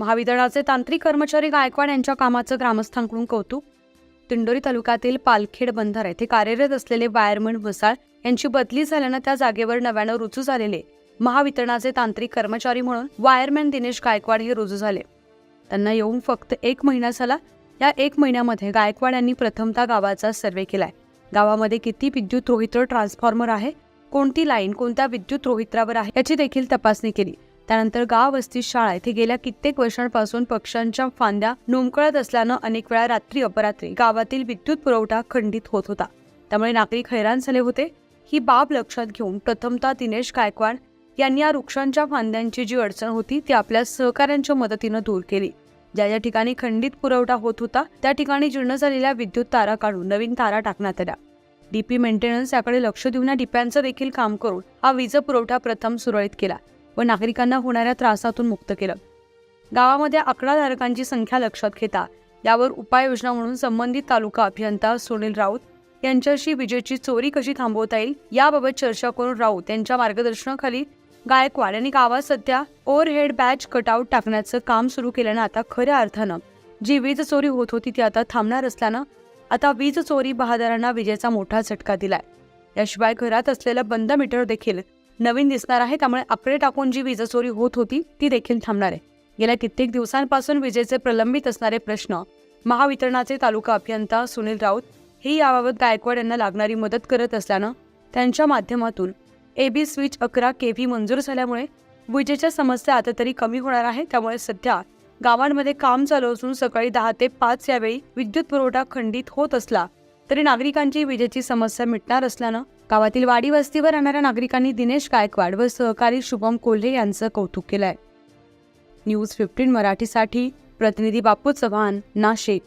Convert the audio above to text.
महावितरणाचे तांत्रिक कर्मचारी गायकवाड यांच्या कामाचं ग्रामस्थांकडून कौतुक. तिंडोरी तालुक्यातील पालखेड बंधारा येथे कार्यरत असलेले वायरमन वसाळ यांची बदली झाल्यानं त्या जागेवर नव्यानं रुजू झालेले महावितरणाचे तांत्रिक कर्मचारी म्हणून वायरमॅन दिनेश गायकवाड हे रुजू झाले. त्यांना येऊन फक्त एक महिना झाला. या एक महिन्यामध्ये गायकवाड यांनी प्रथमतः गावाचा सर्वे केलाय. गावामध्ये किती विद्युत रोहित्र ट्रान्सफॉर्मर आहे? कोणती लाईन कोणत्या विद्युत रोहित्रावर आहे? याची देखील तपासणी केली. त्यानंतर गाव वस्ती शाळा येथे गेल्या कित्येक वर्षांपासून पक्ष्यांच्या फांद्या नोमकळत असल्यानं अनेक वेळा रात्री अपरात्री गावातील विद्युत पुरवठा खंडित होत होता. त्यामुळे नागरिक हैराण झाले होते. ही बाब लक्षात घेऊन प्रथमतः दिनेश गायकवाड यांनी या वृक्षांच्या फांद्यांची जी अडचण होती ती आपल्या सहकाऱ्यांच्या मदतीनं दूर केली. ज्या ज्या ठिकाणी खंडित पुरवठा होत होता त्या ठिकाणी जीर्ण झालेल्या विद्युत तारा काढून नवीन तारा टाकण्यात आल्या. डीपी मेंटेनन्स याकडे लक्ष देऊन या डिप्यांचं देखील काम करून हा वीज पुरवठा प्रथम सुरळीत केला. व नागरिकांना होणाऱ्या त्रासातून मुक्त केलं. गावामध्ये आकडाधारकांची संख्या लक्षात घेता यावर उपाययोजना म्हणून संबंधित तालुका अभियंता सुनील राऊत यांच्याशी विजेची चोरी कशी थांबवता येईल याबाबत चर्चा करून राऊत यांच्या मार्गदर्शनाखाली गायकवाड यांनी गावात सध्या ओव्हरहेड बॅच कटआउट टाकण्याचं काम सुरू केल्यानं आता खऱ्या अर्थानं जी वीज चोरी होत होती ती आता थांबणार असल्यानं आता वीज चोरी बहादारांना विजेचा मोठा झटका दिलाय. याशिवाय घरात असलेलं बंद मीटर देखील नवीन दिसणार आहे त्यामुळे आपले टाकून जी वीज चोरी होत होती ती देखील थांबणार आहे. गेल्या कित्येक दिवसांपासून विजेचे प्रलंबित असणारे प्रश्न महावितरणाचे तालुका अभियंता सुनील राऊत ही याबाबत गायकवाड यांना लागणारी मदत करत असल्यानं त्यांच्या माध्यमातून ए बी स्विच अकरा के व्ही मंजूर झाल्यामुळे विजेच्या समस्या आता तरी कमी होणार आहे त्यामुळे सध्या गावांमध्ये काम चालू असून सकाळी दहा ते पाच यावेळी विद्युत पुरवठा खंडित होत असला तरी नागरिकांची विजेची समस्या मिटणार असल्यानं गावातील वाडी वस्तीवर राहणाऱ्या नागरिकांनी दिनेश गायकवाड व सहकारी शुभम कोल्हे यांचं कौतुक केलंय. न्यूज फिफ्टीन मराठीसाठी प्रतिनिधी बापू चव्हाण नाशिक.